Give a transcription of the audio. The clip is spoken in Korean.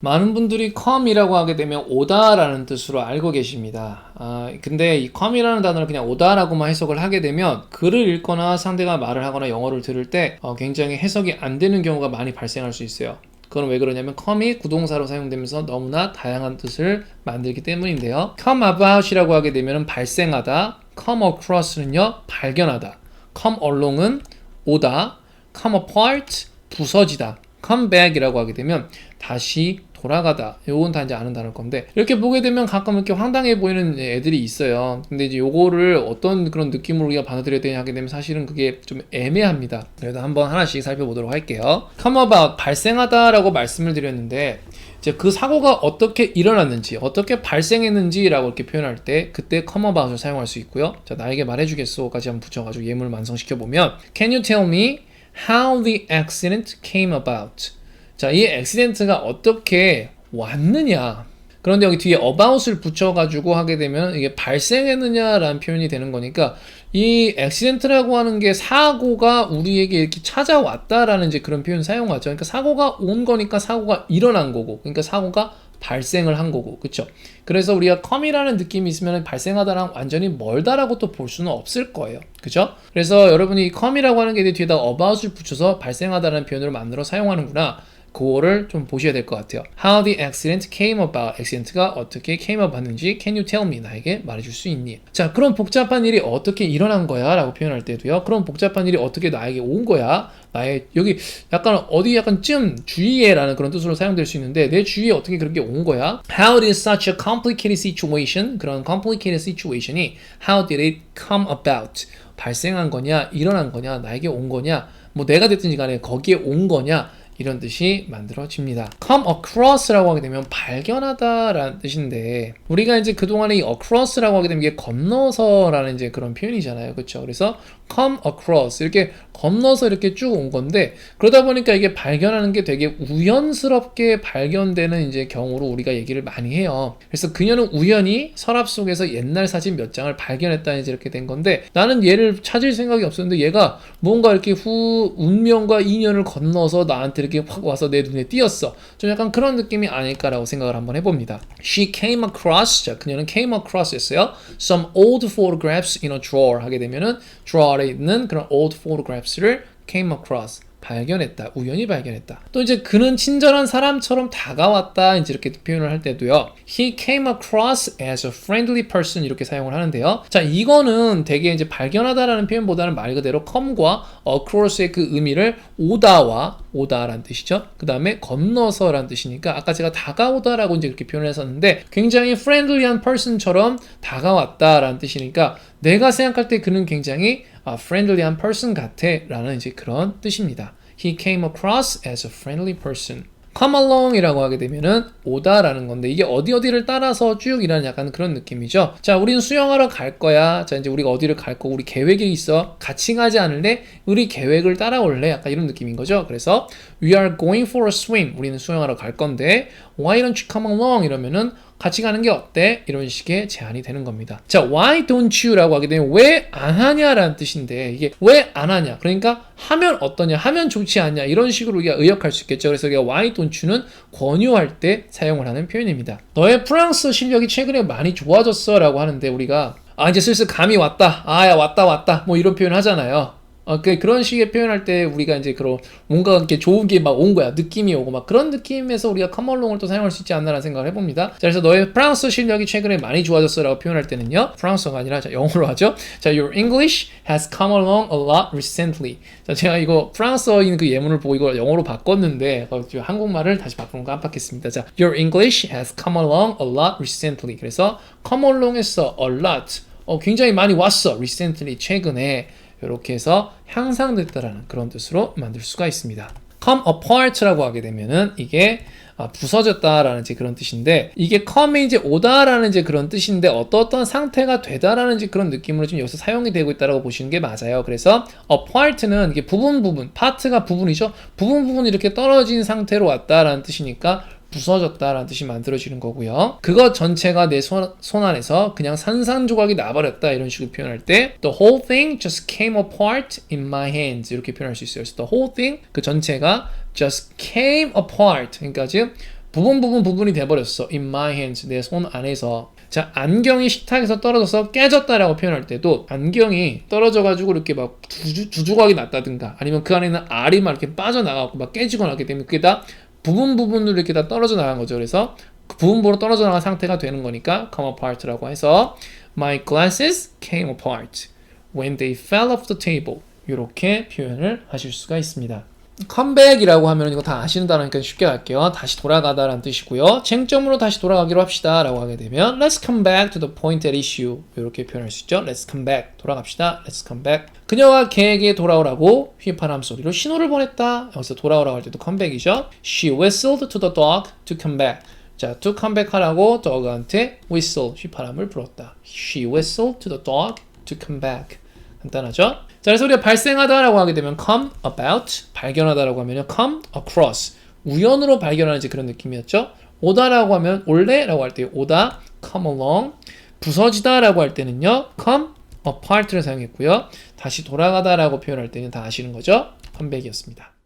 많은 분들이 come이라고 하게 되면 오다라는 뜻으로 알고 계십니다. 아, 근데 이 come이라는 단어를 그냥 오다라고만 해석을 하게 되면 글을 읽거나 상대가 말을 하거나 영어를 들을 때 어, 굉장히 해석이 안 되는 경우가 많이 발생할 수 있어요. 그건 왜 그러냐면 come이 구동사로 사용되면서 너무나 다양한 뜻을 만들기 때문인데요. come about이라고 하게 되면 발생하다, come across는요 발견하다, come along은 오다, come apart 부서지다, come back이라고 하게 되면 다시 돌아가다. 요건 다 이제 아는 단어일 건데 이렇게 보게 되면 가끔 이렇게 황당해 보이는 애들이 있어요. 근데 이제 요거를 어떤 그런 느낌으로 우리가 받아들여야 되냐 하게 되면 사실은 그게 좀 애매합니다. 그래도 한번 하나씩 살펴보도록 할게요. come about 발생하다라고 말씀을 드렸는데 이제 그 사고가 어떻게 일어났는지, 어떻게 발생했는지라고 이렇게 표현할 때 그때 come about을 사용할 수 있고요. 자, 나에게 말해주겠소까지 한번 붙여가지고 예문을 완성시켜 보면 Can you tell me how the accident came about? 자, 이 accident가 어떻게 왔느냐? 그런데 여기 뒤에 about을 붙여가지고 하게 되면 이게 발생했느냐라는 표현이 되는 거니까 이 accident라고 하는 게 사고가 우리에게 이렇게 찾아왔다라는 이제 그런 표현 사용하죠. 그러니까 사고가 온 거니까 사고가 일어난 거고, 그러니까 사고가 발생을 한 거고, 그렇죠? 그래서 우리가 come이라는 느낌이 있으면 발생하다랑 완전히 멀다라고 또 볼 수는 없을 거예요, 그렇죠? 그래서 여러분이 이 come이라고 하는 게 뒤에다 about을 붙여서 발생하다라는 표현을 만들어 사용하는구나. 그거를 좀 보셔야 될 것 같아요. How the accident came about. accident가 어떻게 came about는지 can you tell me? 나에게 말해줄 수 있니? 자, 그런 복잡한 일이 어떻게 일어난 거야? 라고 표현할 때도요. 그런 복잡한 일이 어떻게 나에게 온 거야? 나의 여기 약간 어디 약간 쯤 주위에라는 그런 뜻으로 사용될 수 있는데 내 주위에 어떻게 그렇게 온 거야? How did such a complicated situation 그런 complicated situation이 how did it come about? 발생한 거냐, 일어난 거냐, 나에게 온 거냐, 뭐 내가 됐든지 간에 거기에 온 거냐 이런 뜻이 만들어집니다. come across라고 하게 되면 발견하다라는 뜻인데 우리가 이제 그동안에 이 across라고 하게 되면 이게 건너서라는 이제 그런 표현이잖아요. 그렇죠? 그래서 come across 이렇게 건너서 이렇게 쭉 온 건데 그러다 보니까 이게 발견하는 게 되게 우연스럽게 발견되는 이제 경우로 우리가 얘기를 많이 해요. 그래서 그녀는 우연히 서랍 속에서 옛날 사진 몇 장을 발견했다 이제 이렇게 된 건데 나는 얘를 찾을 생각이 없었는데 얘가 뭔가 이렇게 후 운명과 인연을 건너서 나한테 이렇게 확 와서 내 눈에 띄었어. 좀 약간 그런 느낌이 아닐까라고 생각을 한번 해봅니다. She came across 자 그녀는 came across였어요. Some old photographs in a drawer 하게 되면은 drawer에 있는 그런 old photograps를 came across 발견했다. 우연히 발견했다. 또 이제 그는 친절한 사람처럼 다가왔다. 이제 이렇게 표현을 할 때도요. He came across as a friendly person 이렇게 사용을 하는데요. 자, 이거는 되게 이제 발견하다라는 표현보다는 말 그대로 come과 across의 그 의미를 오다와 오다라는 뜻이죠. 그 다음에 건너서라는 뜻이니까 아까 제가 다가오다라고 이제 이렇게 표현을 했었는데 굉장히 friendly한 person처럼 다가왔다라는 뜻이니까 내가 생각할 때 그는 굉장히 아, friendly한 person 같아 라는 이제 그런 뜻입니다. He came across as a friendly person. Come along이라고 하게 되면은 오다라는 건데 이게 어디 어디를 따라서 쭉 이라는 약간 그런 느낌이죠. 자, 우리는 수영하러 갈 거야. 자, 이제 우리가 어디를 갈 거고 우리 계획이 있어. 같이 가지 않을래? 우리 계획을 따라올래? 약간 이런 느낌인 거죠. 그래서 we are going for a swim. 우리는 수영하러 갈 건데 why don't you come along 이러면은 같이 가는 게 어때? 이런 식의 제안이 되는 겁니다. 자, why don't you라고 하게 되면 왜 안 하냐라는 뜻인데 이게 왜 안 하냐? 그러니까 하면 어떠냐? 하면 좋지 않냐? 이런 식으로 우리가 의역할 수 있겠죠. 그래서 우리가 why don't you는 권유할 때 사용을 하는 표현입니다. 너의 프랑스 실력이 최근에 많이 좋아졌어 라고 하는데 우리가 아 이제 슬슬 감이 왔다. 아야 왔다 왔다. 뭐 이런 표현 하잖아요. 어, 그, 그런 식의 표현할 때 우리가 이제 그런 뭔가 이렇게 좋은 게 막 온 거야. 느낌이 오고 막 그런 느낌에서 우리가 커먼롱을 또 사용할 수 있지 않나라는 생각을 해봅니다. 자, 그래서 너의 프랑스 실력이 최근에 많이 좋아졌어라고 표현할 때는요. 프랑스어가 아니라 자, 영어로 하죠. 자, your English has come along a lot recently. 자, 제가 이거 프랑스어인 그 예문을 보고 이걸 영어로 바꿨는데 어, 한국말을 다시 바꾸는 거 깜빡했습니다. 자, your English has come along a lot recently. 그래서 come along에서 a lot 어, 굉장히 많이 왔어. recently 최근에 이렇게 해서 향상됐다라는 그런 뜻으로 만들 수가 있습니다. come apart라고 하게 되면은 이게 아, 부서졌다라는 이제 그런 뜻인데 이게 come이 이제 오다라는 이제 그런 뜻인데 어떠어떤 상태가 되다라는 이제 그런 느낌으로 지금 여기서 사용이 되고 있다라고 보시는 게 맞아요. 그래서 apart는 이게 부분 부분 파트가 부분이죠. 부분 부분 이렇게 떨어진 상태로 왔다라는 뜻이니까 부서졌다라는 뜻이 만들어지는 거고요. 그것 전체가 내 손 안에서 그냥 산산조각이 나버렸다 이런 식으로 표현할 때 the whole thing just came apart in my hands 이렇게 표현할 수 있어요. 그래서 the whole thing 그 전체가 just came apart 그러니까 지금 부분 부분 부분이 돼버렸어. In my hands 내 손 안에서. 자 안경이 식탁에서 떨어져서 깨졌다라고 표현할 때도 안경이 떨어져가지고 이렇게 막 두주, 두조각이 났다든가 아니면 그 안에 있는 알이 막 이렇게 빠져나가고 막 깨지거나 하기 때문에 그게 다 부분 부분으로 이렇게 다 떨어져 나간 거죠. 그래서 그 부분 부분으로 떨어져 나간 상태가 되는 거니까 come apart라고 해서 My glasses came apart when they fell off the table. 이렇게 표현을 하실 수가 있습니다. 컴백이라고 하면 이거 다 아시는 단어니까 쉽게 갈게요. 다시 돌아가다라는 뜻이고요. 쟁점으로 다시 돌아가기로 합시다 라고 하게 되면 Let's come back to the point at issue 이렇게 표현할 수 있죠. Let's come back 돌아갑시다. Let's come back 그녀가 걔에게 돌아오라고 휘파람 소리로 신호를 보냈다. 여기서 돌아오라고 할 때도 컴백이죠. She whistled to the dog to come back. 자, to come back 하라고 dog한테 whistle 휘파람을 불었다. She whistled to the dog to come back. 간단하죠? 자, 그래서 우리가 발생하다라고 하게 되면 come about, 발견하다라고 하면요 come across, 우연으로 발견하는지 그런 느낌이었죠. 오다라고 하면 올래라고 할 때 오다, come along, 부서지다라고 할 때는요 come apart를 사용했고요. 다시 돌아가다라고 표현할 때는 다 아시는 거죠? 컴백이었습니다.